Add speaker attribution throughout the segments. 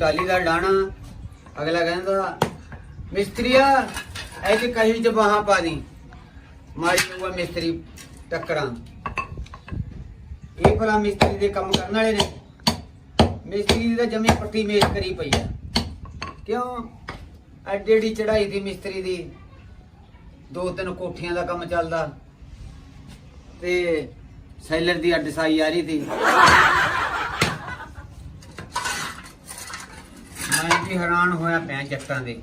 Speaker 1: ਟਾਲੀ ਦਾ ਡਾਣਾ ਅਗਲਾ ਕਹਿੰਦਾ, ਮਿਸਤਰੀਆ ਐ ਕਹੀ ਚ ਬਾਹਾਂ ਪਾ ਦੀ। ਮਾਰੀ ਹੋਆ ਮਿਸਤਰੀ ਟੱਕਰਾਂ। ਇਹ ਭਲਾ ਮਿਸਤਰੀ ਦੇ ਕੰਮ ਕਰਨ ਵਾਲੇ ਨੇ। ਮਿਸਤਰੀ ਦਾ ਤਾਂ ਜਮੀ ਪੱਟੀ ਮੇਜ਼ ਕਰੀ ਪਈ ਆ। ਕਿਉਂ? ਐਡੀ ਐਡੀ ਚੜਾਈ ਦੀ ਮਿਸਤਰੀ ਦੀ, ਦੋ ਤਿੰਨ ਕੋਠੀਆਂ ਦਾ ਕੰਮ ਚੱਲਦਾ ਤੇ ਸੈਲਰ ਦੀ ਅੱਡ ਸਾਈ ਆ ਰਹੀ ਸੀ। ਸੱਚੀ ਹੈਰਾਨ ਹੋਇਆ ਪਿਆ ਜੱਟਾਂ ਦੇ।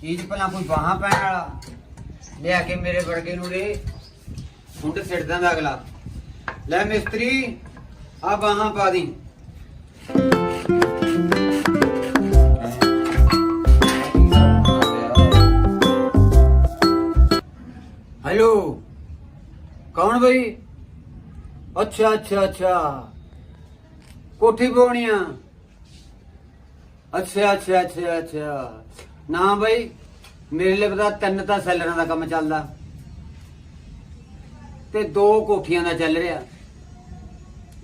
Speaker 1: ਚੀਜ਼ ਭਲਾ ਕੋਈ ਬਾਹਾਂ ਪੈਣ ਵਾਲਾ। ਲਿਆ ਕੇ ਮੇਰੇ ਵਰਗੇ ਨੂੰ ਰੇ ਹੁੰਡ ਸਿੱਟਦਾ ਦਾ ਅਗਲਾ। ਲੈ ਮਿਸਤਰੀ ਆ ਬਾਹਾਂ ਪਾ ਦੀ। ਹੈਲੋ, ਕੌਣ ਬਈ? ਅੱਛਾ ਅੱਛਾ ਅੱਛਾ। ਕੋਠੀ ਪਾਉਣੀ ਆ। ਅੱਛਾ ਅੱਛਾ ਅੱਛਾ ਅੱਛਾ। ਨਾ ਬਈ, ਮੇਰੇ ਲਈ ਪਤਾ ਤਿੰਨ ਤਾਂ ਸੈਲਰਾਂ ਦਾ ਕੰਮ ਚੱਲਦਾ। ਤੇ ਦੋ ਕੋਠੀਆਂ ਦਾ ਚੱਲ ਰਿਹਾ।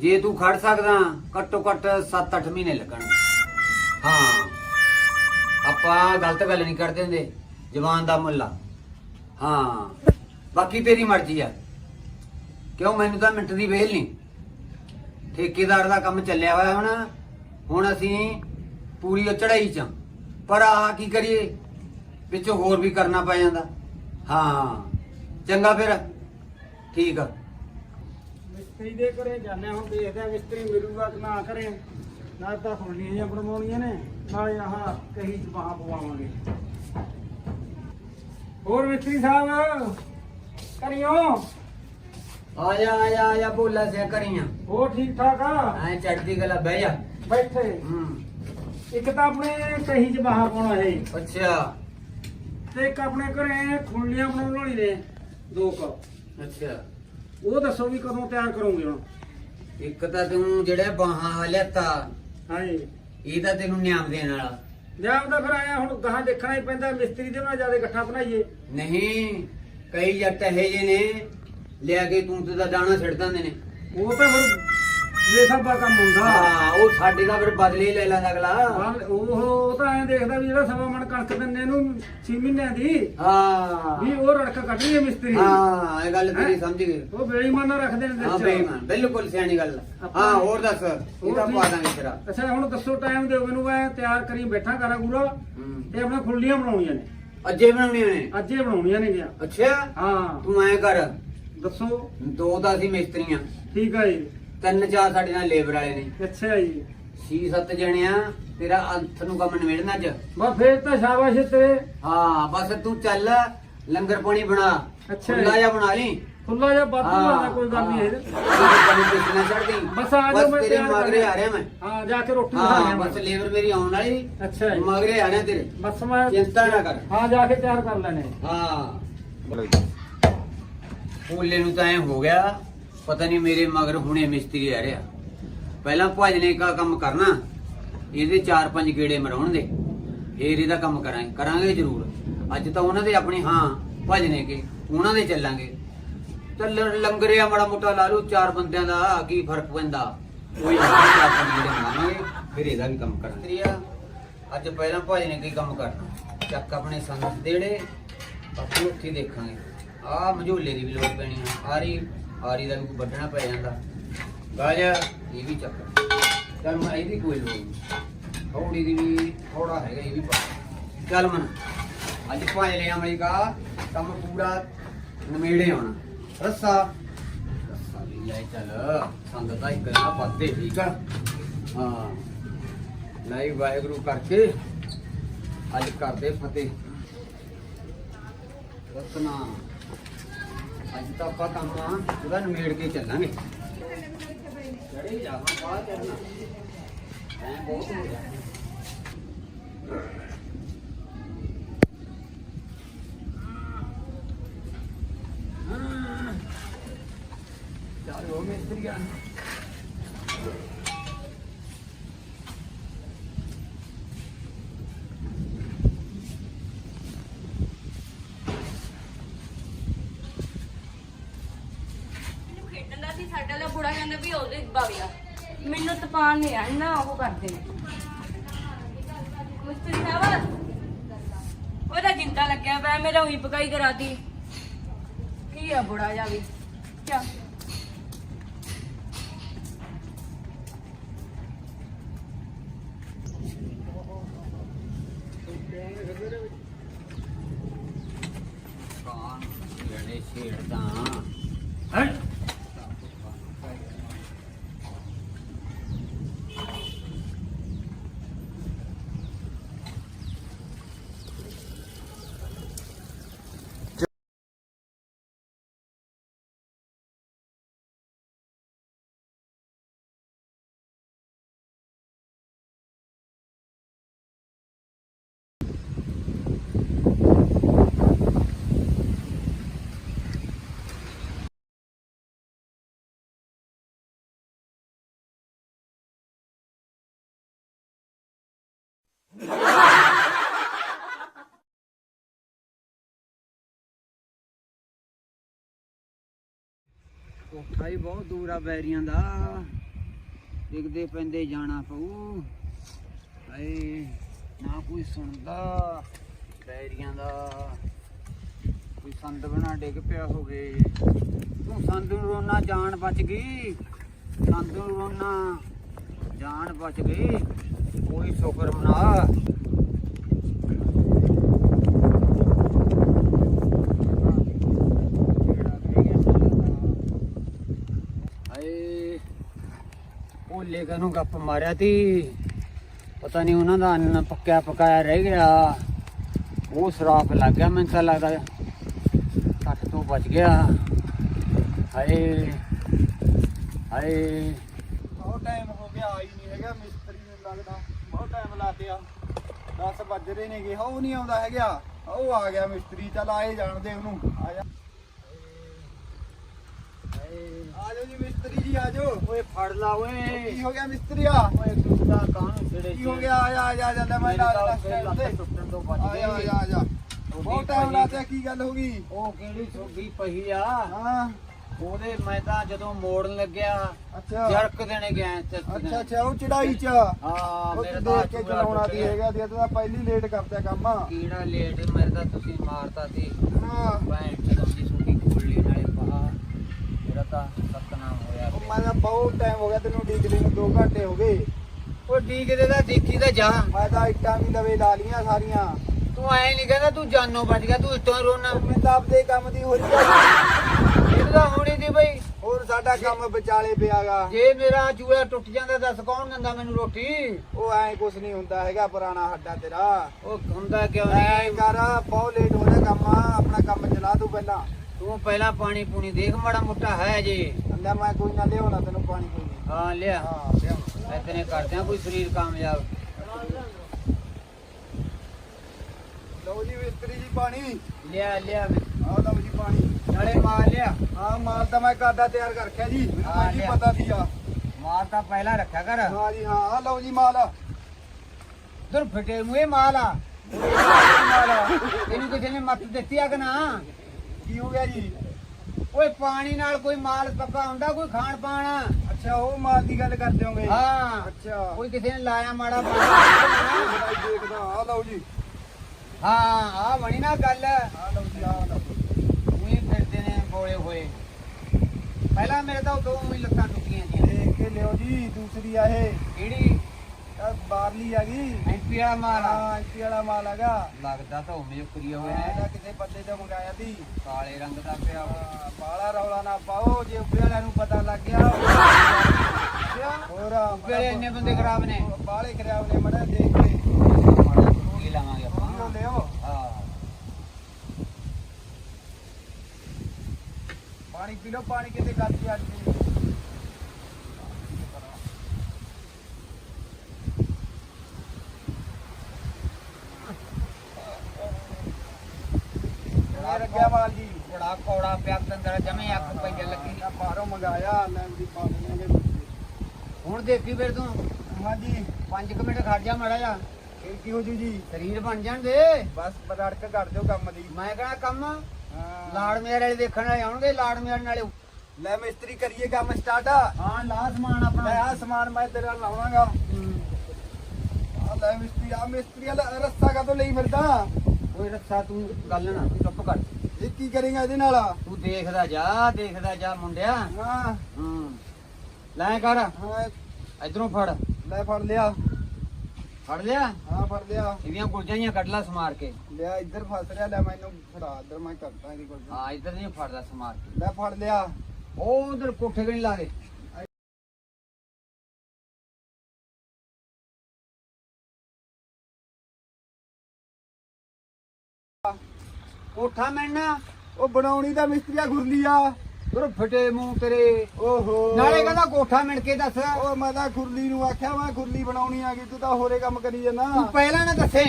Speaker 1: ਜੇ ਤੂੰ ਖੜ ਸਕਦਾ, ਘੱਟੋ ਘੱਟ 7-8 ਮਹੀਨੇ ਲੱਗਣ। ਹਾਂ, ਆਪਾਂ ਗਲਤ ਗੱਲ ਨਹੀਂ ਕਰਦੇ ਹੁੰਦੇ, ਜਵਾਨ ਦਾ ਮੁੱਲਾ। ਹਾਂ, ਬਾਕੀ ਤੇਰੀ ਮਰਜ਼ੀ ਆ। ਕਿਉਂ, ਮੈਨੂੰ ਤਾਂ ਮਿੰਟ ਦੀ ਵੇਲ ਨਹੀਂ। ਠੇਕੇਦਾਰ ਦਾ ਕੰਮ ਚੱਲਿਆ ਹੋਇਆ ਹੁਣ। ਹੁਣ ਅਸੀਂ ਪੂਰੀ ਉਹ ਚੜਾਈ ਚ। ਪਰ ਆਹ ਕੀ ਕਰੀਏ? ਵਿੱਚ ਹੋਰ ਵੀ ਕਰਨਾ ਪੈ ਜਾਂਦਾ। ਹਾਂ ਚੰਗਾ ਫਿਰ। ਠੀਕ ਆ।
Speaker 2: ਮਿਸਤਰੀ ਦੇ ਘਰੇ ਹਾਂ, ਹੁਣ ਦੇਖਦੇ ਆ ਮਿਸਤਰੀ ਮਿਲੂਗਾ ਕਿ ਨਾ ਕਰੇ। ਨਾ ਤਾਂ ਖੁੱਲੀਆਂ ਜਾਂ ਬਣਵਾਉਣੀਆਂ ਨੇ। ਨਾਲੇ ਆਹ ਕਹੀ ਚ ਬਾਹਾਂ ਪਵਾਵਾਂਗੇ। ਹੋਰ ਮਿਸਤਰੀ ਸਾਹਿਬ ਕਰਿਓ।
Speaker 1: ਆ ਜਾ ਆ ਜਾ ਆ ਜਾ ਬੋਲਾ ਸਿਆ ਕਰੀਆਂ।
Speaker 2: ਹੋਰ ਠੀਕ ਠਾਕ ਆ?
Speaker 1: ਐ ਚੜਦੀ ਗਲਾ ਬਹਿ ਜਾ।
Speaker 2: ਬੈਠੇ।
Speaker 1: ਹੂੰ।
Speaker 2: ਇੱਕ ਤਾਂ ਆਪਣੇ ਕਹੀ ਚ ਬਾਹਾਂ ਪਾਉਣਾ ਹੈ
Speaker 1: ਅੱਛਾ।
Speaker 2: ਤੇ ਇੱਕ ਆਪਣੇ ਘਰੇ ਖੁੱਲੀਆਂ ਬਣਾਉਣ ਵਾਲੀ ਨੇ ਦੋ ਕੁ
Speaker 1: ਅੱਛਾ।
Speaker 2: ਉਹ ਦੱਸੋ ਵੀ ਕਦੋਂ ਤਿਆਰ ਕਰੋਗੇ ਹੁਣ।
Speaker 1: ਇੱਕ ਤਾਂ ਤੂੰ ਜਿਹੜਾ ਬਾਹਾਂ ਲੈਤਾ
Speaker 2: ਹਾਂਜੀ।
Speaker 1: ਇਹ ਤਾਂ ਤੈਨੂੰ ਨਿਆਮ ਦੇਣ ਵਾਲਾ
Speaker 2: ਜਾਂ ਤਾਂ ਫਿਰ ਆਇਆ ਹੁਣ ਗਾਹਾਂ ਦੇਖਣਾ ਹੀ ਪੈਂਦਾ ਮਿਸਤਰੀ ਦੇ ਨਾਲ ਜ਼ਿਆਦਾ ਇਕੱਠਾ ਬਣਾਈਏ।
Speaker 1: ਨਹੀਂ ਕਈ ਜੱਟ ਇਹੋ ਜਿਹੇ ਨੇ ਲਿਆ ਕੇ ਤੂੰ ਤੇ ਦਾ ਦਾਣਾ ਛੱਡ ਦਿੰਦੇ ਨੇ।
Speaker 2: ਉਹ ਤਾਂ ਫਿਰ ਇਹ ਸਭ ਦਾ ਕੰਮ ਹੁੰਦਾ।
Speaker 1: ਹਾਂ ਉਹ ਸਾਡੇ ਦਾ ਫਿਰ ਬਦਲੇ ਹੀ ਲੈ ਲੈਂਦਾ ਅਗਲਾ।
Speaker 2: ਉਹ ਉਹ ਤਾਂ ਐਂ ਦੇਖਦਾ ਵੀ ਜਿਹੜਾ ਸਵਾ ਮਣ ਕਣਕ ਦਿੰਨੇ ਨੂੰ 6 ਮਹੀਨਿਆਂ ਦੀ
Speaker 1: ਹਾਂ।
Speaker 2: ਵੀ ਉਹ ਰੜਕ ਕੱਢਣੀ ਹੈ ਮਿਸਤਰੀ।
Speaker 1: ਹਾਂ ਇਹ ਗੱਲ ਤੇਰੀ
Speaker 2: ਹੈਂ?
Speaker 1: ਸਮਝ ਗਏ
Speaker 2: ਉਹ ਬੇਈਮਾਨਾ ਰੱਖਦੇ ਨੇ
Speaker 1: ਹਾਂ
Speaker 2: ਵਿੱਚ।
Speaker 1: ਬੇਈਮਾਨ ਬਿਲਕੁਲ ਸਿਆਣੀ ਗੱਲ। ਹਾਂ ਹੋਰ ਦੱਸ ਇਹਦਾ
Speaker 2: ਠੀਕ।
Speaker 1: ਪਾ ਦਾਂਗੇ ਤੇਰਾ।
Speaker 2: ਅੱਛਾ ਹੁਣ ਦੱਸੋ ਟਾਈਮ ਦਿਓ ਮੈਨੂੰ ਮੈਂ ਤਿਆਰ ਕਰੀ ਬੈਠਾ ਕਰਾ ਗੂਰਾ
Speaker 1: ਹੂੰ।
Speaker 2: ਤੇ ਆਪਣੇ ਖੁੱਲੀਆਂ ਬਣਾਉਣੀਆਂ ਨੇ।
Speaker 1: ਅੱਜੇ ਬਣਾਉਣੀਆਂ ਨੇ?
Speaker 2: ਅੱਜ ਹੀ ਬਣਾਉਣੀਆਂ ਨੇ ਗਿਆ।
Speaker 1: ਅੱਛਾ?
Speaker 2: ਹਾਂ।
Speaker 1: ਤੂੰ ਐ ਕਰ।
Speaker 2: ਦੱਸੋ।
Speaker 1: ਦੋ ਤਾਂ ਅਸੀਂ ਮਿਸਤਰੀਆਂ।
Speaker 2: ਠੀਕ ਆ ਜੀ।
Speaker 1: ਤਿੰਨ ਚਾਰ ਸਾਡੇ ਨਾਲ ਲੇਬਰ ਵਾਲੇ ਨੇ।
Speaker 2: ਅੱਛਾ ਜੀ।
Speaker 1: ਛੇ ਸੱਤ ਜਣੇ ਆ ਤੇਰਾ ਅੰਤ ਨੂੰ ਕੰਮ ਨਿਬੜਨਾ ਅੱਜ।
Speaker 2: ਬਸ ਫੇਰ ਤਾਂ ਸ਼ਾਬਾਸ਼ ਤੇਰੇ।
Speaker 1: ਹਾਂ ਬਸ ਤੂੰ ਚੱਲ ਲੰਗਰ ਪਾਣੀ ਬਣਾ।
Speaker 2: ਅੱਛਾ
Speaker 1: ਖੁੱਲਾ
Speaker 2: ਜੀ।
Speaker 1: ਜਿਹਾ ਬਣਾ ਲਈ।
Speaker 2: ਖੁੱਲਾ ਜਿਹਾ ਬਾਤੂ ਵਾਲਾ ਕੋਈ ਗੱਲ ਨਹੀਂ ਹੈ।
Speaker 1: ਨਾ ਛੱਡ
Speaker 2: ਬਸ ਆ ਜਾਓ, ਮੈਂ
Speaker 1: ਤੇਰੇ
Speaker 2: ਤਿਆਰ
Speaker 1: ਮਗਰੇ ਆ ਰਿਹਾ ਮੈਂ।
Speaker 2: ਹਾਂ ਜਾ ਕੇ ਰੋਟੀ ਖਾ
Speaker 1: ਹਾਂ
Speaker 2: ਲਿਆ
Speaker 1: ਬਸ ਲੇਬਰ ਮੇਰੀ ਆਉਣ ਵਾਲੀ
Speaker 2: ਅੱਛਾ ਜੀ।
Speaker 1: ਮਗਰੇ ਆ ਰਿਹਾ ਤੇਰੇ।
Speaker 2: ਬਸ ਮੈਂ
Speaker 1: ਚਿੰਤਾ ਨਾ ਕਰ।
Speaker 2: ਹਾਂ ਜਾ ਕੇ ਤਿਆਰ ਕਰ ਲੈਣੇ।
Speaker 1: ਹਾਂ। ਫੂਲੇ ਨੂੰ ਤਾਂ ਐ ਹੋ ਗਿਆ ਪਤਾ ਨਹੀਂ ਮੇਰੇ ਮਗਰ ਹੁਣੇ ਮਿਸਤਰੀ ਆ ਰਿਹਾ। ਪਹਿਲਾਂ ਭਜਨੇ ਦਾ ਕੰਮ ਕਰਨਾ ਇਹਦੇ ਚਾਰ ਪੰਜ ਗੇੜੇ ਮਰਾਉਣ ਦੇ। ਫੇਰ ਇਹਦਾ ਕੰਮ ਕਰਾਂਗੇ ਕਰਾਂਗੇ ਜ਼ਰੂਰ। ਅੱਜ ਤਾਂ ਉਹਨਾਂ ਦੇ ਆਪਣੀ ਹਾਂ ਭਜਨੇ ਕੇ ਉਹਨਾਂ ਦੇ ਚੱਲਾਂਗੇ। ਚੱਲ ਲੰਗਰਿਆ ਮਾੜਾ ਮੋਟਾ ਲਾ ਲੂ ਚਾਰ ਬੰਦਿਆਂ ਦਾ ਕੀ ਫ਼ਰਕ ਪੈਂਦਾ? ਕੋਈ ਗੇੜੇ ਮਰਾਵਾਂਗੇ ਫਿਰ ਇਹਦਾ ਵੀ ਕੰਮ ਕਰਾਂਗੇ। ਅੱਜ ਪਹਿਲਾਂ ਭਜਨੇ ਕੀ ਕੰਮ ਕਰਨਾ? ਚੱਕ ਆਪਣੇ ਸੰਗਤ ਦੇੜੇ ਬਾਕੀ ਉੱਥੇ ਦੇਖਾਂਗੇ। ਆਹ ਮਝੋਲੇ ਦੀ ਵੀ ਲੋੜ ਪੈਣੀ ਆ ਆਰੀ ਆਰੀ ਦਾ ਵੀ ਵੱਢਣਾ ਪੈ ਜਾਂਦਾ। ਗਾਜ ਇਹ ਵੀ ਚੱਕ ਚੱਲ ਮੈਂ ਇਹਦੀ ਕੋਈ ਲੋੜ ਨਹੀਂ। ਥੋੜੀ ਦੀ ਵੀ ਥੋੜਾ ਹੈਗਾ, ਇਹ ਵੀ ਪਾ ਚੱਲ ਅੱਜ ਭਾਜ ਲਿਆ ਅਮਰੀਕਾ ਕੰਮ ਪੂਰਾ ਨਮੇੜੇ ਆਉਣਾ ਰੱਸਾ। ਰੱਸਾ ਵੀ ਲੈ ਚੱਲ। ਸੰਗਤ ਦਾ ਇੱਕ ਨਾ ਪੱਤੇ ਠੀਕ ਆ? ਹਾਂ। ਨਹੀਂ ਵਾਹਿਗੁਰੂ ਕਰਕੇ। ਅੱਜ ਕਰਦੇ ਫਤਿਹ। ਰਤਨਾ ਅੱਜ ਤਾਂ ਆਪਾਂ ਕੰਮ ਆ, ਉਹਦਾ ਨਿਮੇੜ ਕੇ ਚੱਲਾਂਗੇ। ਚੜੇ ਜਾਵਾਂ ਬਾਹਰ ਕਰਨਾ ਐ ਬਹੁਤ ਹੋ ਗਿਆ। ਚਲੋ ਮਿਸਤਰੀਆ
Speaker 3: ਕਹਿੰਦਾ ਵੀ ਉਹਦੇ ਬਾਵਿਆ ਮੈਨੂੰ ਤਪਾਨ ਨਹੀਂ ਆ ਨਾ ਉਹ ਕਰਦੇ ਨੇ। ਮਿਸਟਰ ਉਹਦਾ ਜਿੰਦਾ ਲੱਗਿਆ ਪਿਆ ਮੇਰਾ ਉਹੀ ਪਕਾਈ ਕਰਾਤੀ। ਕੀ ਆ ਬੁੜਾ ਜਾ ਵੀ?
Speaker 1: ਕਿਆ? ਕੋਠਾ ਹੀ ਬਹੁਤ ਦੂਰ ਆ ਬੈਰੀਆਂ ਦਾ। ਡਿੱਗਦੇ ਪੈਂਦੇ ਜਾਣਾ ਪਊ। ਹਾਏ, ਨਾ ਕੋਈ ਸੁਣਦਾ ਬੈਰੀਆਂ ਦਾ। ਕੋਈ ਸੰਦ ਬਣਾ ਡਿੱਗ ਪਿਆ ਹੋਵੇ। ਤੂੰ ਸੰਦ ਨੂੰ ਰੋਣਾ ਜਾਨ ਬਚ ਗਈ। ਸੰਦ ਨੂੰ ਰੋਣਾ ਜਾਨ ਬਚ ਗਈ। ਕੋਈ ਸ਼ੁਕਰ ਮਨਾ ਹਾਏ ਭੋਲੇ ਕਨੂੰ ਗੱਪ ਮਾਰਿਆ ਤੀ। ਪਤਾ ਨਹੀਂ ਉਹਨਾਂ ਦਾ ਅੰਨ ਪੱਕਿਆ ਪਕਾਇਆ ਰਹਿ ਗਿਆ। ਉਹ ਸਰਾਪ ਲੱਗ ਗਿਆ ਮੈਨੂੰ ਤਾਂ ਲੱਗਦਾ। ਕੱਟ ਤੋਂ ਬਚ ਗਿਆ। ਹਾਏ ਹਾਏ।
Speaker 4: ਬਹੁਤ ਟਾਈਮ ਹੋ ਗਿਆ, ਆਈ ਨਹੀਂ ਹੈਗਾ। ਮਿਸਤਰੀ ਨੂੰ ਲੱਗਦਾ ਬਹੁਤ ਟਾਈਮ ਲਾਤਿਆ 10 ਵੱਜ ਰਹੇ ਨੇਗੇ। ਹਾਂ ਉਹ ਨਹੀਂ ਆਉਂਦਾ ਹੈਗਾ। ਉਹ ਆ ਗਿਆ ਮਿਸਤਰੀ। ਚੱਲ ਆਏ ਜਾਣਦੇ ਉਹਨੂੰ। ਆ ਜਾ ਆ ਜਾਓ ਜੀ ਮਿਸਤਰੀ ਜੀ ਆ ਜਾਓ
Speaker 1: ਓਏ ਫੜ ਲਾ ਓਏ।
Speaker 4: ਕੀ ਹੋ ਗਿਆ ਮਿਸਤਰੀ ਆ
Speaker 1: ਓਏ ਤੂੰ ਤਾਂ ਕਾਹਨੂੰ ਛੇੜੇ
Speaker 4: ਕੀ ਹੋ ਗਿਆ? ਆ ਜਾ ਆ ਜਾ ਜਾ ਲੈ ਮੈਂ ਲਾ
Speaker 1: ਤਾਂ
Speaker 4: ਲਾ
Speaker 1: ਉੱਥੇ
Speaker 4: ਸਟੈਂਡ
Speaker 1: ਲੱਤ
Speaker 4: ਤੇ
Speaker 1: ਟੁੱਟਣ ਤੋਂ ਬਚ
Speaker 4: ਆ ਜਾ ਆ
Speaker 1: ਗਈ
Speaker 4: ਜਾ ਆ ਜਾ
Speaker 1: ਤੁਹਾਡੀ
Speaker 4: ਬਹੁਤ ਟਾਈਮ
Speaker 1: ਭਾਈ-
Speaker 4: ਲਾਤਿਆ ਕੀ ਗੱਲ ਹੋ ਗਈ?
Speaker 1: ਉਹ ਕਿਹੜੀ ਛੋਡੀ ਪਈ ਆ?
Speaker 4: ਹਾਂ।
Speaker 1: ਉਹਦੇ ਮੈਂ ਤਾਂ ਜਦੋਂ ਮੋੜਨ ਲੱਗਿਆ
Speaker 4: ਅੱਛਾ।
Speaker 1: ਦੇਣੇ ਗਿਆ
Speaker 4: ਅੱਛਾ ਅੱਛਾ ਉਹ ਚੜਾਈ ਚ।
Speaker 1: ਹਾਂ
Speaker 4: ਉਹ
Speaker 1: ਮੇਰੇ
Speaker 4: ਤੂੰ
Speaker 1: ਤਾਂ
Speaker 4: ਦੇਖ ਕੇ
Speaker 1: ਚੂੜਾ
Speaker 4: ਚਲਾਉਣਾ
Speaker 1: ਟੁੱਟ
Speaker 4: ਦੀ
Speaker 1: ਗਿਆ।
Speaker 4: ਹੈਗਾ ਤੇ ਤਾਂ ਪਹਿਲੀ ਲੇਟ ਕਰਦਾ ਕੰਮ।
Speaker 1: ਕੀੜਾ ਲੇਟ ਮੇਰੇ ਤਾਂ ਤੁਸੀਂ ਮਾਰਤਾ ਸੀ।
Speaker 4: ਹਾਂ।
Speaker 1: ਭੈਣ ਦੀ ਛੋਟੀ ਖੋਲੀ ਨਾਲੇ ਪਾ ਮੇਰਾ ਤਾਂ ਸਤਨਾਮ ਹੋਇਆ
Speaker 4: ਉਹ ਮੈਂ ਤਾਂ ਬਹੁਤ ਟਾਈਮ ਹੋ ਗਿਆ ਤੈਨੂੰ ਡੀਕਦੇ ਨੂੰ 2 ਘੰਟੇ ਹੋ ਗਏ।
Speaker 1: ਉਹ ਡੀਕਦੇ ਦਾ ਦੇਖੀ ਤਾਂ ਜਾ।
Speaker 4: ਮੈਂ ਤਾਂ ਇੱਟਾਂ ਵੀ ਲਵੇ ਲਾ ਲੀਆਂ ਸਾਰੀਆਂ।
Speaker 1: ਤੂੰ ਐ ਨਹੀਂ ਕਹਿੰਦਾ ਤੂੰ ਜਾਨੋਂ ਬਚ ਗਿਆ ਤੂੰ ਇੱਟੋਂ ਰੋਣਾ।
Speaker 4: ਮੈਂ ਤਾਂ ਆਪਦੇ ਕੰਮ ਦੀ ਹੋਰੀ ਜਾਂਦੀ
Speaker 1: ਇਹ ਤਾਂ ਹੋਣੀ ਦੀ ਬਈ।
Speaker 4: ਹੋਰ ਸਾਡਾ ਕੰਮ ਵਿਚਾਲੇ ਪਿਆਗਾ।
Speaker 1: ਜੇ ਮੇਰਾ ਚੂੜਾ ਟੁੱਟ ਜਾਂਦਾ ਦੱਸ ਕੌਣ ਦਿੰਦਾ ਮੈਨੂੰ ਰੋਟੀ?
Speaker 4: ਉਹ ਐ ਕੁਛ ਨਹੀਂ ਹੁੰਦਾ ਹੈਗਾ ਪੁਰਾਣਾ ਹੱਡਾ ਤੇਰਾ।
Speaker 1: ਉਹ ਹੁੰਦਾ ਕਿਉਂ
Speaker 4: ਐ ਕਰ ਬਹੁਤ ਲੇਟ ਹੋ ਰਿਹਾ ਕੰਮ ਆਪਣਾ ਕੰਮ ਚਲਾ ਤੂੰ ਪਹਿਲਾਂ।
Speaker 1: ਤੂੰ ਪਹਿਲਾਂ ਪਾਣੀ ਪੂਣੀ ਦੇਖ ਮਾੜਾ ਮੋਟਾ ਹੈ ਜੇ।
Speaker 4: ਅੰਦਾ ਮੈਂ ਕੋਈ ਨਾ ਲਿਆਉਣਾ ਤੈਨੂੰ ਪਾਣੀ ਕੋਈ ਨਹੀਂ
Speaker 1: ਹਾਂ ਲਿਆ।
Speaker 4: ਹਾਂ ਲਿਆ।
Speaker 1: ਇਤਨੇ ਕਰਦੇ ਆ ਕੋਈ ਸਰੀਰ ਕਾਮਯਾਬ।
Speaker 4: ਲਓ ਜੀ ਮਿਸਤਰੀ ਜੀ ਪਾਣੀ।
Speaker 1: ਲਿਆ ਲਿਆ।
Speaker 4: ਆਹ ਲਓ ਜੀ ਪਾਣੀ।
Speaker 1: ਨਾਲੇ ਮਾਰ ਲਿਆ।
Speaker 4: ਹਾਂ ਮਾਲ ਤਾਂ ਮੈਂ ਕਰਦਾ ਤਿਆਰ ਕਰ ਰੱਖਿਆ ਜੀ। ਮੈਨੂੰ
Speaker 1: ਹਾਂ,
Speaker 4: ਪਹਿਲੀ
Speaker 1: ਲਿਆ।
Speaker 4: ਪਤਾ ਸੀ ਆ।
Speaker 1: ਮਾਰ ਤਾਂ ਪਹਿਲਾਂ ਰੱਖਿਆ ਕਰ।
Speaker 4: ਹਾਂ ਜੀ ਹਾਂ ਆਹ ਲਓ ਜੀ ਮਾਲ।
Speaker 1: ਤੁਰ ਫਟੇ ਮੂਏ ਮਾਲ ਆ।
Speaker 4: ਮਾਲ
Speaker 1: ਤੈਨੂੰ ਕਿਸੇ ਨੇ ਮੱਤ ਦਿੱਤੀ ਆ ਕਿ ਨਾ?
Speaker 4: ਕੀ ਹੋ ਗਿਆ ਜੀ?
Speaker 1: ਓਏ ਪਾਣੀ ਨਾਲ ਕੋਈ ਮਾਲ ਪੱਕਾ ਹੁੰਦਾ ਕੋਈ ਖਾਣ ਪਾਣ?
Speaker 4: ਅੱਛਾ ਉਹ ਮਾਲ ਦੀ ਗੱਲ ਕਰਦੇ ਹੋਗੇ?
Speaker 1: ਹਾਂ।
Speaker 4: ਅੱਛਾ।
Speaker 1: ਕੋਈ ਕਿਸੇ ਨੇ ਲਾਇਆ ਮਾੜਾ ਪਾਣੀ
Speaker 4: ਦੇਖਦਾ ਆ ਲਓ ਜੀ।
Speaker 1: ਹਾਂ ਆ ਬਣੀ ਨਾ ਗੱਲ।
Speaker 4: ਆ ਲਓ ਜੀ ਆ ਲਓ
Speaker 1: ਉਹੀ ਫਿਰਦੇ ਨੇ ਬੋਲੇ ਹੋਏ। ਪਹਿਲਾਂ ਮੇਰੇ ਤਾਂ ਉਦੋਂ ਹੀ ਲੱਤਾਂ ਟੁੱਟੀਆਂ ਸੀ
Speaker 4: ਦੇਖ ਕੇ ਲਿਓ ਜੀ ਦੂਸਰੀ ਆ ਇਹ
Speaker 1: ਕਿਹੜੀ?
Speaker 4: ਆਹ ਬਾਹਰਲੀ ਆ ਗਈ
Speaker 1: ਐਮਪੀ ਵਾਲਾ ਮਾਲ ਆ।
Speaker 4: ਹਾਂ ਇੱਥੇ ਵਾਲਾ ਮਾਲ ਹੈਗਾ।
Speaker 1: ਲੱਗਦਾ ਤਾਂ ਉਵੇਂ ਕਰੀਆ ਹੋਇਆ ਹੈ
Speaker 4: ਤਾਂ ਕਿਸੇ ਬੰਦੇ ਤੋਂ ਮੰਗਾਇਆ ਸੀ।
Speaker 1: ਕਾਲੇ ਰੰਗ ਦਾ ਪਿਆ ਵਾ।
Speaker 4: ਹਾਂ, ਬਾਹਲਾ ਰੌਲਾ ਨਾ ਪਾਓ ਜੇ ਉੱਪਰ ਵਾਲਿਆਂ ਨੂੰ ਪਤਾ ਲੱਗ ਗਿਆ। ਹੋਰ
Speaker 1: ਉੱਪਰ ਇੰਨੇ ਬੰਦੇ ਖਰਾਬ ਨੇ।
Speaker 4: ਬਾਹਲੇ ਖਰਾਬ ਨੇ ਮੜਾ ਦੇਖ ਕੇ।
Speaker 1: ਮਾੜਾ ਕੀ ਲਾਵਾਂਗੇ
Speaker 4: ਉਹ
Speaker 1: ਆਪਾਂ
Speaker 4: ਲਿਓ।
Speaker 1: ਹਾਂ।
Speaker 4: ਪਾਣੀ ਪੀ ਲਓ ਪਾਣੀ ਕਿਤੇ ਗੱਲ ਕੀ ਅੱਜ। ਕਿਹੜਾ ਰੱਖਿਆ ਮਾਲ ਜੀ।
Speaker 1: ਬੜਾ ਕੌੜਾ ਪਿਆ ਤੰਦਰ ਜਮੇ ਅੱਖ ਪਈ ਲੱਗੀ।
Speaker 4: ਆ ਬਾਹਰੋਂ ਮੰਗਾਇਆ ਲੈ ਵੀ ਪਾ ਦਿੰਦੇ
Speaker 1: ਹੁਣ ਦੇਖੀ ਫਿਰ ਤੂੰ।
Speaker 4: ਹਾਂਜੀ।
Speaker 1: 5 ਮਿੰਟ ਖੜ ਜਾ ਮਾੜਾ ਜਾ
Speaker 4: ਫਿਰ ਕੀ ਹੋ ਜੂ ਜੀ।
Speaker 1: ਸਰੀਰ ਬਣ ਜਾਣ ਦੇ।
Speaker 4: ਬਸ ਬਦੜਕ ਕਰ ਦਿਓ ਕੰਮ ਦੀ।
Speaker 1: ਮੈਂ ਕਹਣਾ ਕੰਮ?
Speaker 4: ਹਾਂ।
Speaker 1: ਲਾੜ ਮੇਰੇ ਵਾਲੇ ਦੇਖਣ ਵਾਲੇ ਆਉਣਗੇ ਲਾੜ ਮੇਰੇ ਨਾਲੇ।
Speaker 4: ਲੈ ਮਿਸਤਰੀ ਕਰੀਏ ਕੰਮ ਸਟਾਰਟ
Speaker 1: ਹਾਂ ਲਾ ਸਮਾਨ
Speaker 4: ਲੈ
Speaker 1: ਆਪਣਾ
Speaker 4: ਆ ਸਮਾਨ ਮੈਂ ਤੇਰੇ ਨਾਲ ਲਾਉਣਾਗਾ
Speaker 1: ਹੂੰ।
Speaker 4: ਆ ਲੈ ਮਿਸਤਰੀ ਆ ਮਿਸਤਰੀ ਵਾਲਾ ਰਸਤਾ ਕਾ ਲਈ ਫਿਰਦਾ?
Speaker 1: ਓਏ ਰੱਸਾ ਤੂੰ ਗੱਲ ਨਾ। ਤੂੰ
Speaker 4: ਕੀ ਕਰੇਗਾ ਇਹਦੇ ਨਾਲ?
Speaker 1: ਤੂੰ ਦੇਖਦਾ ਜਾ ਦੇਖਦਾ ਜਾ ਮੁੰਡਿਆ।
Speaker 4: ਹਾਂ।
Speaker 1: ਹੂੰ। ਲੈ ਕਰ।
Speaker 4: ਹਾਂ।
Speaker 1: ਇਧਰੋਂ ਫੜ।
Speaker 4: ਲੈ ਫੜ ਲਿਆ।
Speaker 1: ਫੜ ਲਿਆ?
Speaker 4: ਹਾਂ ਫੜ ਲਿਆ।
Speaker 1: ਇਹਦੀਆਂ ਗੁਰਜਾਈਆਂ ਕੱਢ ਲਾ ਸਮਾਰ ਕੇ।
Speaker 4: ਲਿਆ ਇੱਧਰ ਫਸ ਰਿਹਾ। ਲੈ ਮੈਨੂੰ ਫੜਾ ਇੱਧਰ ਮੈਂ ਕਰਦਾ ਇਹਦੀ ਕੋਲ
Speaker 1: ਹਾਂ ਇੱਧਰ ਨਹੀਂ ਫੜਦਾ ਸਮਾਰ ਕੇ।
Speaker 4: ਲੈ ਫੜ ਲਿਆ।
Speaker 1: ਉਹ ਉਧਰ ਕੋਠੇ ਕਣੀ ਲਾ ਦੇ। ਕੋਠਾ ਮੈਨਾਂ
Speaker 4: ਉਹ ਬਣਾਉਣੀ ਮਿਸਤਰੀਆ ਗੁਰਲੀ ਆ।
Speaker 1: ਤੁਰ ਫਟੇ ਮੂੰਹ ਤੇਰੇ।
Speaker 4: ਓਹੋ।
Speaker 1: ਨਾਲੇ ਕਹਿੰਦਾ ਕੋਠਾ ਮਿਣ ਕੇ ਦੱਸ।
Speaker 4: ਉਹ ਮੈਂ ਤਾਂ ਖੁਰਲੀ ਨੂੰ ਆਖਿਆ ਮੈਂ ਖੁਰਲੀ ਬਣਾਉਣੀ ਆ ਗਈ ਤੂੰ ਤਾਂ ਹੋਰੇ ਕੰਮ ਕਰੀ ਜਾਂਦਾ
Speaker 1: ਤੂੰ ਪਹਿਲਾਂ ਨਾ ਦੱਸੇ।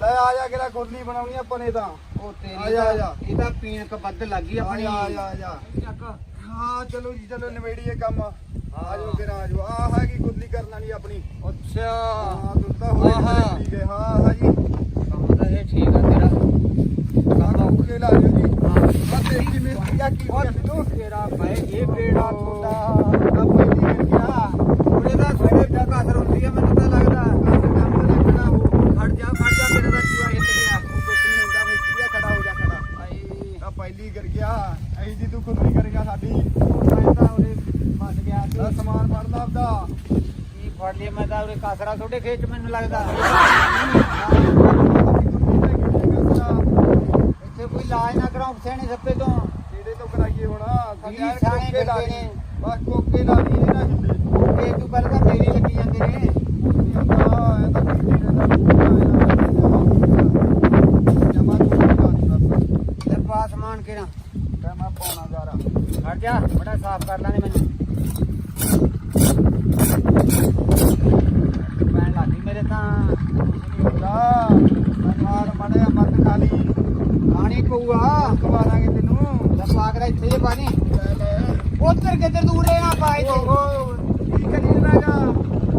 Speaker 4: ਲੈ ਆ ਜਾ ਕਿਹੜਾ ਖੁਰਲੀ ਬਣਾਉਣੀ ਆਪਾਂ ਨੇ ਤਾਂ।
Speaker 1: ਉਹ ਤੇਰੀ
Speaker 4: ਆ ਜਾ, ਆ ਜਾ।
Speaker 1: ਇਹ ਤਾਂ ਪੀਣਕ ਵੱਧ ਲੱਗੀ
Speaker 4: ਆ
Speaker 1: ਆਪਣੀ।
Speaker 4: ਜਾ ਆ ਜਾ ਆ ਜਾ।
Speaker 1: ਚੱਕ।
Speaker 4: ਹਾਂ ਚਲੋ ਜੀ ਚਲੋ ਨਵੇੜੀਏ ਕੰਮ। ਆ ਜਾਓ ਫਿਰ ਆ ਜਾਓ। ਆ ਹੈਗੀ ਖੁਰਲੀ ਕਰਨ ਵਾਲੀ ਆਪਣੀ।
Speaker 1: ਅੱਛਾ।
Speaker 4: ਹਾਂ ਤੂੰ ਤਾਂ ਹੋਰੇ
Speaker 1: ਆਹਾ।
Speaker 4: ਠੀਕ ਹੈ। ਹਾਂ ਹਾਂ ਜੀ।
Speaker 1: ਕੰਮ ਤਾਂ ਇਹ ਠੀਕ ਆ ਤੇਰਾ
Speaker 4: ਕੰਮ ਔਖੇ ਲਾ ਲਿਓ ਜੀ
Speaker 1: ਹਾਂ।
Speaker 4: ਬਸ ਇਹ ਜਿਵੇਂ ਕਿਹਾ ਕੀ ਹੋ ਗਿਆ ਤੂੰ
Speaker 1: ਤੇਰਾ ਭਾਈ ਇਹ ਬੇੜਾ ਤੁਹਾਡਾ
Speaker 4: ਆ ਪਹਿਲੀ ਮਿਲ ਗਿਆ
Speaker 1: ਉਹਦੇ ਦਾ ਸਾਡੇ ਦਾ ਕਾਸਰ ਹੁੰਦੀ ਆ ਮੈਨੂੰ ਤਾਂ ਲੱਗਦਾ ਕੰਮ ਲੱਗਣਾ ਉਹ ਫੜ ਜਾ ਫੜ ਜਾ ਤੇਰਾ ਦਾ ਚੂਹਾ ਹਿੱਲ ਗਿਆ
Speaker 4: ਕੁਛ ਨਹੀਂ ਹੁੰਦਾ ਮਿਸਤਰੀਆ ਖੜਾ ਹੋ ਜਾ ਖੜਾ
Speaker 1: ਭਾਈ
Speaker 4: ਆ ਪਹਿਲੀ ਕਰ ਗਿਆ ਐਂ ਜੀ ਤੂੰ ਖੁਰਲੀ ਕਰੇਗਾ ਸਾਡੀ
Speaker 1: ਮੈਂ ਤਾਂ ਉਹਦੇ ਫਸ ਗਿਆ
Speaker 4: ਦਾ
Speaker 1: ਸੀ
Speaker 4: ਸਮਾਨ ਫੜ ਲਾ ਆਪਦਾ
Speaker 1: ਕੀ ਫੜ ਲਿਆ ਮੈਂ ਕਾਸਰਾ ਤੁਹਾਡੇ ਖੇਤ ਚ ਮੈਨੂੰ ਲੱਗਦਾ। ਇੱਥੇ ਕੋਈ ਇਲਾਜ ਨਾ ਕਰਾਉ ਸਿਆਣੇ ਸੱਪੇ ਤੋਂ।
Speaker 4: ਇਹਦੇ ਤੋਂ ਕਰਾਈਏ ਹੁਣ
Speaker 1: ਵੀਹ
Speaker 4: ਸਾਡੇ
Speaker 1: ਸਿਆਣੇ
Speaker 4: ਕੋਕੇ
Speaker 1: ਫਿਰਦੇ
Speaker 4: ਦੀ
Speaker 1: ਨੇ।
Speaker 4: ਬਸ ਕੋਕੇ ਦੀ ਇਹ ਨਾ। ਹਿੱਲੇ
Speaker 1: ਤੇ ਤੂੰ ਪਹਿਲਾਂ ਤਾਂ ਮੇਰੀ ਲੱਗੀ ਜਾਂਦੇ ਨੇ।
Speaker 4: ਨਹੀਂ ਹੁੰਦਾ ਤਾਂ ਕਿੱਥੇ ਰਹਿੰਦਾ ਜਮਾ ਤੂੰ ਲਾ ਦੀ ਬਸ
Speaker 1: ਤੇ ਪਾ ਸਮਾਨ ਕਿਹੜਾ?
Speaker 4: ਮੈਂ ਮੈਂ ਪਾਉਣਾ ਜਾਰਾ
Speaker 1: ਹਟ ਜਾ ਬੜਾ ਸਾਫ਼ ਕਰ ਲਾਂਗੇ ਮੈਨੂੰ। ਤਾਂ
Speaker 4: ਮਰਦ ਖਾਲੀ
Speaker 1: ਪਊਗਾ
Speaker 4: ਤੈਨੂੰ
Speaker 1: ਕੇ ਇੱਥੇ ਪਾਣੀ ਉੱਧਰ ਕਿੱਧਰ ਦੂਰ ਤੇ
Speaker 4: ਕੀ ਕਰੀ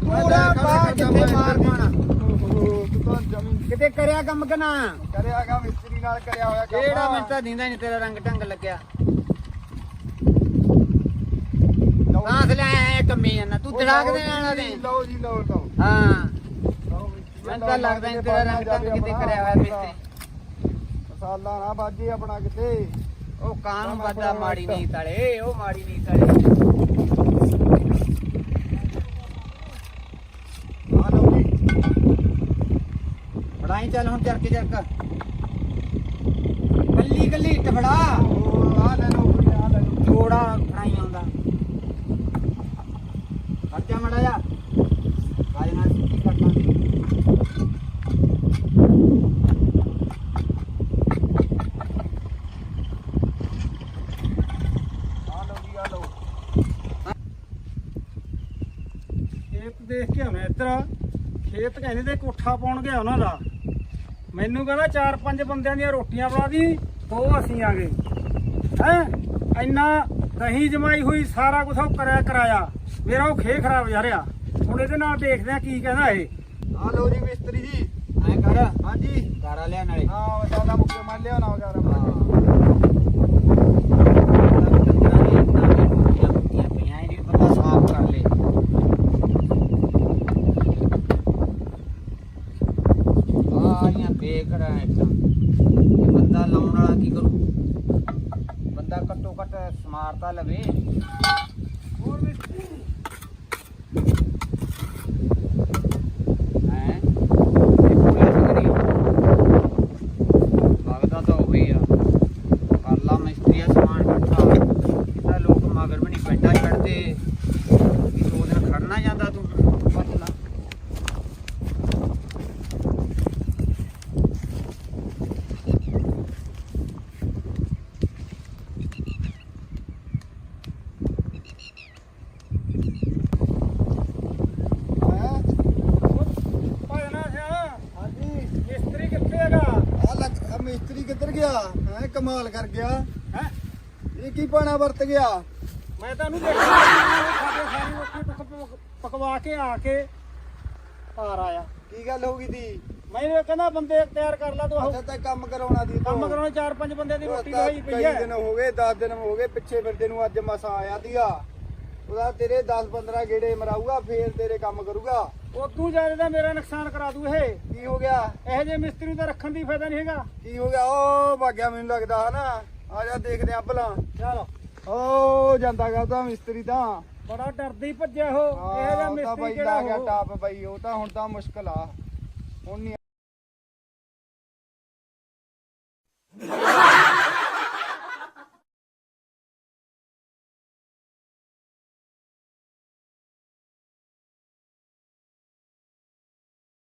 Speaker 1: ਪੂਰਾ ਕਿੱਥੇ ਮਾਰ
Speaker 4: ਤੂੰ ਤਾਂ
Speaker 1: ਕਿਤੇ ਕਰਿਆ ਕੰਮ ਕਿ ਨਾ?
Speaker 4: ਕਰਿਆਗਾ ਮਿਸਤਰੀ ਨਾਲ ਕਰਿਆ ਹੋਇਆ ਕੰਮ
Speaker 1: ਕਿਹੜਾ? ਮੈਨੂੰ ਤਾਂ ਦਿੰਦਾ ਨਹੀਂ ਤੇਰਾ ਰੰਗ ਢੰਗ ਲੱਗਿਆ। ਆਖ ਲੈ ਆਇਆ ਕੰਮੀ ਜਾਂਦਾ ਤੂੰ ਧੜਾਕ ਦੇ ਨਾਲ ਦੇ
Speaker 4: ਲਓ ਜੀ ਲਓ ਲਓ।
Speaker 1: ਹਾਂ। ਤਾਂ ਲੱਗਦਾ ਨਹੀਂ ਤੇਰਾ ਰੰਗ ਢੰਗ ਕਿਤੇ ਕਰਿਆ ਹੋਇਆ ਮਿਸਤਰੀ
Speaker 4: ਮਸਾਲਾ ਨਾ ਬਾਜੀ ਆਪਣਾ ਕਿਤੇ।
Speaker 1: ਉਹ ਕਾਨੂੰ ਵਾਦਾ ਮਾੜੀ ਨਹੀਂ ਤਲੇ ਉਹ ਮਾੜੀ ਨਹੀਂ ਤਲੇ
Speaker 4: ਆ ਲਓ ਜੀ।
Speaker 1: ਫੜਾਈ ਚੱਲ ਹੁਣ ਚਰਕੇ ਚਰਕ ਕੱਲੀ ਕੱਲੀ ਇੱਟ ਫੜਾ।
Speaker 4: ਉਹ ਆ ਲੈ ਲਓ ਜੀ, ਆ ਲੈ ਲਓ।
Speaker 1: ਜੋੜਾ ਫੜਾਈ ਆਉਂਦਾ। ਖਰਚਾ ਮੜਾ ਜਾ ਆਜ ਨਾਲ ਸਿੱਧੀ ਕਰ ਲਾਂਗੇ
Speaker 4: ਆ ਲਓ ਜੀ ਆ ਲਓ
Speaker 2: ਖੇਤ ਦੇਖ ਕੇ ਆਉਣਾ ਇੱਧਰ ਖੇਤ ਕਹਿੰਦੇ ਤੇ ਕੋਠਾ ਪਾਉਣ ਗਿਆ ਉਹਨਾਂ ਦਾ। ਮੈਨੂੰ ਕਹਿੰਦਾ ਚਾਰ ਪੰਜ ਬੰਦਿਆਂ ਦੀਆਂ ਰੋਟੀਆਂ ਬਣਾ ਦੀ ਦੋ ਅਸੀਂ ਆ ਗਏ। ਹੈ? ਇੰਨਾ ਦਹੀਂ ਜਮਾਈ ਹੋਈ ਸਾਰਾ ਕੁਝ ਉਹ ਕਰਿਆ ਕਰਾਇਆ। ਮੇਰਾ ਉਹ ਖੇ ਖਰਾਬ ਜਾ ਰਿਹਾ। ਹੁਣ ਇਹਦੇ ਨਾਲ ਦੇਖਦੇ ਆ ਕੀ ਕਹਿੰਦਾ ਇਹ।
Speaker 4: ਆ ਲਓ ਜੀ ਮਿਸਤਰੀ ਜੀ।
Speaker 1: ਐ ਕਰ।
Speaker 4: ਹਾਂਜੀ।
Speaker 1: ਕਾਰਾ ਲਿਆ ਨਾਲੇ।
Speaker 4: ਹਾਂ ਮਸਾਲਾ ਮੁੱਕੇ ਮਾਰ ਲਿਆ ਨਾ ਵਗਾਰਾ
Speaker 1: ਬੰਦਾ ਸਾਫ਼ ਕਰ ਲੇ ਆਈਆਂ ਬੇਕੜਾ ਇੱਟਾਂ ਇਹ ਬੰਦਾ ਲਾਉਣ ਵਾਲਾ ਕੀ ਕਰੂ ਬੰਦਾ ਘੱਟੋ ਘੱਟ ਸਮਾਰਤਾ ਲਵੇ
Speaker 4: ਹੋਰ ਮਿਸਤਰੀ
Speaker 1: ਹੈ ਇਹ ਕੋਈ ਸਕਰੀ ਲੱਗਦਾ ਤਾਂ ਉਹੀ ਆ ਕਰਲਾ ਮਿਸਤਰੀ ਆ ਸਮਾਨ ਇਕੱਠਾ ਇਹਦਾ ਲੋਕ ਮਗਰ ਵੀ ਨਹੀਂ ਪੈਂਦਾ ਛੱਡਦੇ ਵੀ ਦੋ ਦਿਨ ਖੜਨਾ ਜਾਂਦਾ ਤੂੰ ਬਚ ਲਾ
Speaker 4: ਹੈ
Speaker 2: ਭਾਈ ਨਾ ਸਿਆ
Speaker 4: ਹਾਂਜੀ
Speaker 2: ਮਿਸਤਰੀ ਕਿੱਥੇ ਹੈਗਾ
Speaker 4: ਆ ਲੱਗ ਆ ਮਿਸਤਰੀ ਕਿੱਧਰ ਗਿਆ ਹੈ ਕਮਾਲ ਕਰ ਗਿਆ।
Speaker 2: ਹੈ?
Speaker 4: ਇਹ ਕੀ ਪਾਣਾ ਵਰਤ ਗਿਆ?
Speaker 2: ਮੈਂ ਤੁਹਾਨੂੰ ਦੇਖਿਆ। ਸਾਡੇ ਸਾਰੀ ਪਕ- ਪਕਵਾ ਕੇ ਆ ਕੇ ਘਰ ਆਇਆ।
Speaker 4: ਕੀ ਗੱਲ ਹੋ ਗਈ ਦੀ
Speaker 2: ਮੈਨੂੰ ਕਹਿੰਦਾ ਬੰਦੇ ਤਿਆਰ ਕਰ ਲਾ ਤੂੰ ਆਹੋ।
Speaker 4: ਅੱਛਾ ਤਾਂ ਕੰਮ ਕਰਾਉਣਾ ਦੀ
Speaker 2: ਕੰਮ ਕਰਾਉਣੇ ਚਾਰ ਪੰਜ ਬੰਦਿਆਂ ਦੀ ਰੋਟੀ
Speaker 4: ਤਾਂ
Speaker 2: ਲਈ ਪਈ
Speaker 4: ਕਈ
Speaker 2: ਹੈ।
Speaker 4: ਦਿਨ ਹੋ ਗਏ 10 ਦਿਨ ਹੋ ਗਏ ਪਿੱਛੇ ਫਿਰਦੇ ਨੂੰ ਅੱਜ ਮਸਾ ਆਇਆ ਦੀਆ। ਉਹਦਾ ਤੇਰੇ 10 15 ਗੇੜੇ ਮਰਾਊਗਾ ਫੇਰ ਤੇਰੇ ਕੰਮ ਕਰੂਗਾ।
Speaker 2: ਉਦੋਂ ਜ਼ਿਆਦਾ ਤਾਂ ਮੇਰਾ ਨੁਕਸਾਨ ਕਰਾ ਦੂ ਇਹ।
Speaker 4: ਕੀ ਹੋ ਗਿਆ?
Speaker 2: ਇਹੋ ਜਿਹੇ ਮਿਸਤਰੀ ਨੂੰ ਤਾਂ ਰੱਖਣ ਦੀ ਫਾਇਦਾ ਨਹੀਂ ਹੈਗਾ।
Speaker 4: ਕੀ ਹੋ ਗਿਆ? ਉਹ ਭਾਗਿਆ ਮੈਨੂੰ ਲੱਗਦਾ ਹਨਾ। ਆ ਜਾ ਦੇਖਦੇ ਆਂ ਭਲਾ।
Speaker 2: ਚਲ।
Speaker 4: ਓ ਜਾਂਦਾਗਾ ਤਾਂ ਮਿਸਤਰੀ ਤਾਂ।
Speaker 2: ਬੜਾ ਡਰਦੇ ਹੀ ਭੱਜਿਆ ਉਹ। ਇਹੋ ਜਿਹਾ ਮਿਸਤਰੀ ਕਿਹੜਾ
Speaker 4: ਗਿਆ
Speaker 2: ਉਹ?
Speaker 4: ਟਾਪ ਬਾਈ ਉਹ ਤਾਂ ਹੁਣ ਤਾਂ ਮੁਸ਼ਕਲ ਆ। ਹੁਣ ਨਹੀਂ